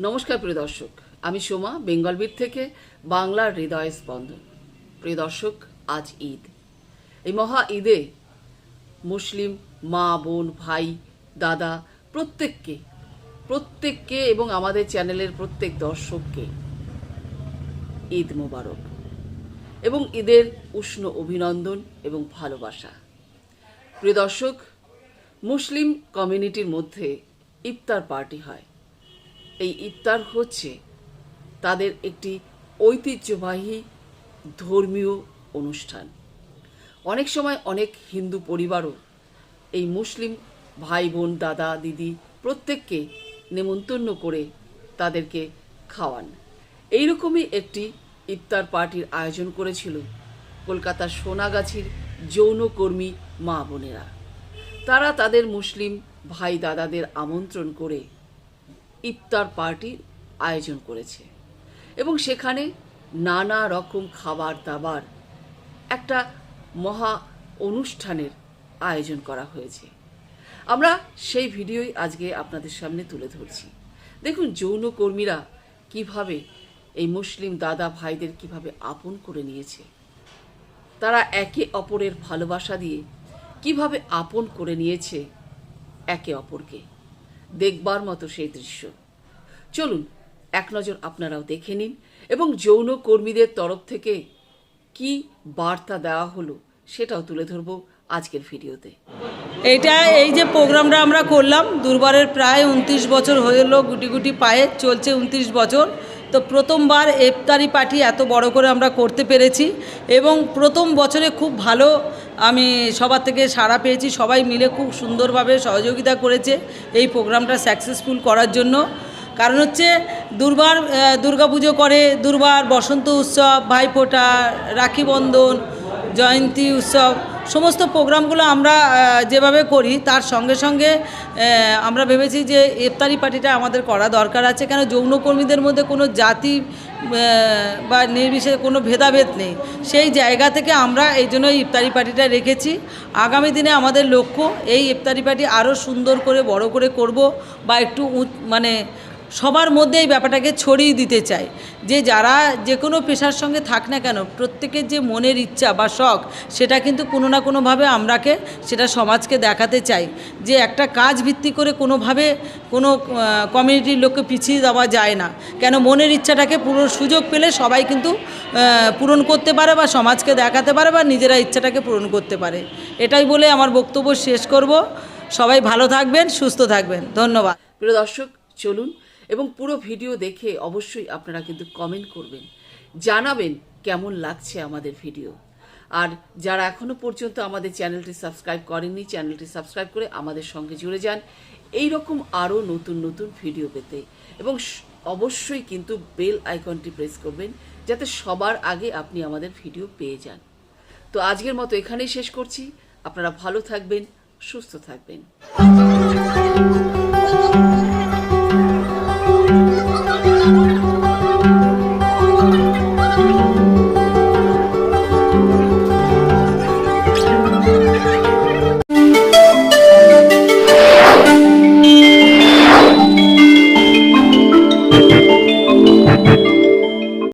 নমস্কার, প্রিয় দর্শক। আমি সোমা বেঙ্গলবিট থেকে বাংলার হৃদয় স্পন্দন। প্রিয় দর্শক, আজ ঈদ। এই মহা ঈদে মুসলিম মা, বোন, ভাই, দাদা প্রত্যেককে প্রত্যেককে এবং আমাদের চ্যানেলের প্রত্যেক দর্শককে ঈদ মোবারক এবং ঈদের উষ্ণ অভিনন্দন এবং ভালোবাসা। প্রিয় দর্শক, মুসলিম কমিউনিটির মধ্যে ইফতার পার্টি হয়। এই ইফতার হচ্ছে তাদের একটি ঐতিহ্যবাহী ধর্মীয় অনুষ্ঠান। অনেক সময় অনেক হিন্দু পরিবারও এই মুসলিম ভাই বোন দাদা, দিদি প্রত্যেককে নেমন্তন্ন করে তাদেরকে খাওয়ান। এইরকমই একটি ইফতার পার্টির আয়োজন করেছিল কলকাতার সোনাগাছির যৌনকর্মী মা বোনেরা তারা তাদের মুসলিম ভাই দাদাদের আমন্ত্রণ করে ইফতার পার্টির আয়োজন করেছে। এবং সেখানে নানা রকম খাবার দাবার একটা মহা অনুষ্ঠানের আয়োজন করা হয়েছে। আমরা সেই ভিডিওই আজকে আপনাদের সামনে তুলে ধরছি। দেখুন, যৌনকর্মীরা কীভাবে এই মুসলিম দাদা ভাইদের কীভাবে আপন করে নিয়েছে। তারা একে অপরের ভালোবাসা দিয়ে কীভাবে আপন করে নিয়েছে একে অপরকে। দেখবার মতো সেই দৃশ্য। চলুন, এক নজর আপনারাও দেখে নিন এবং যৌন কর্মীদের তরফ থেকে কি বার্তা দেওয়া হলো সেটাও তুলে ধরবো আজকের ভিডিওতে। এটা এই যে প্রোগ্রামটা আমরা করলাম, দুর্বারের প্রায় উনত্রিশ বছর এলো গুটি গুটি পায়ে, চলছে উনত্রিশ বছর। তো প্রথমবার ইফতারি পার্টি এত বড় করে আমরা করতে পেরেছি এবং প্রথম বছরে খুব ভালো আমি সবার থেকে সাড়া পেয়েছি, সবাই মিলে খুব সুন্দরভাবে সহযোগিতা করেছে এই প্রোগ্রামটা সাকসেসফুল করার জন্য। কারণ হচ্ছে দুর্বার দুর্গাপুজো করে, দুর্বার বসন্ত উৎসব, ভাইফোঁটা, রাখি বন্ধন, জয়ন্তী উৎসব সমস্ত প্রোগ্রামগুলো আমরা যেভাবে করি, তার সঙ্গে সঙ্গে আমরা ভেবেছি যে ইফতারি পার্টিটা আমাদের করা দরকার আছে। কেন যৌনকর্মীদের মধ্যে কোনো জাতি বা নির্বিশেষে কোনো ভেদাভেদ নেই। সেই জায়গা থেকে আমরা এই জন্য ইফতারি পার্টিটা রেখেছি। আগামী দিনে আমাদের লক্ষ্য, এই ইফতারি পার্টি আরও সুন্দর করে, বড় করে করব বা একটু মানে সবার মধ্যে এই ব্যাপারটাকে ছড়িয়ে দিতে চাই যে যারা যে কোনো পেশার সঙ্গে থাক না কেন, প্রত্যেকের যে মনের ইচ্ছা বা শখ, সেটা কিন্তু কোনো না কোনোভাবে আমরাকে, সেটা সমাজকে দেখাতে চাই। যে একটা কাজ ভিত্তি করে কোনোভাবে কোনো কমিউনিটির লোককে পিছিয়ে দেওয়া যায় না। কেন মনের ইচ্ছাটাকে পুরো সুযোগ পেলে সবাই কিন্তু পূরণ করতে পারে বা সমাজকে দেখাতে পারে বা নিজেরা ইচ্ছাটাকে পূরণ করতে পারে। এটাই বলে আমার বক্তব্য শেষ করব। সবাই ভালো থাকবেন, সুস্থ থাকবেন। ধন্যবাদ। প্রিয় দর্শক, চলুন এবং পুরো ভিডিও দেখে অবশ্যই আপনারা কিন্তু কমেন্ট করবেন। জানাবেন কেমন লাগছে আমাদের ভিডিও। আর যারা এখনও পর্যন্ত আমাদের চ্যানেলটি সাবস্ক্রাইব করেননি, চ্যানেলটি সাবস্ক্রাইব করে আমাদের সঙ্গে জুড়ে যান। এই রকম আরও নতুন নতুন ভিডিও পেতে। এবং অবশ্যই কিন্তু বেল আইকনটি প্রেস করবেন, যাতে সবার আগে আপনি আমাদের ভিডিও পেয়ে যান। তো আজকের মতো এখানেই শেষ করছি। আপনারা ভালো থাকবেন, সুস্থ থাকবেন।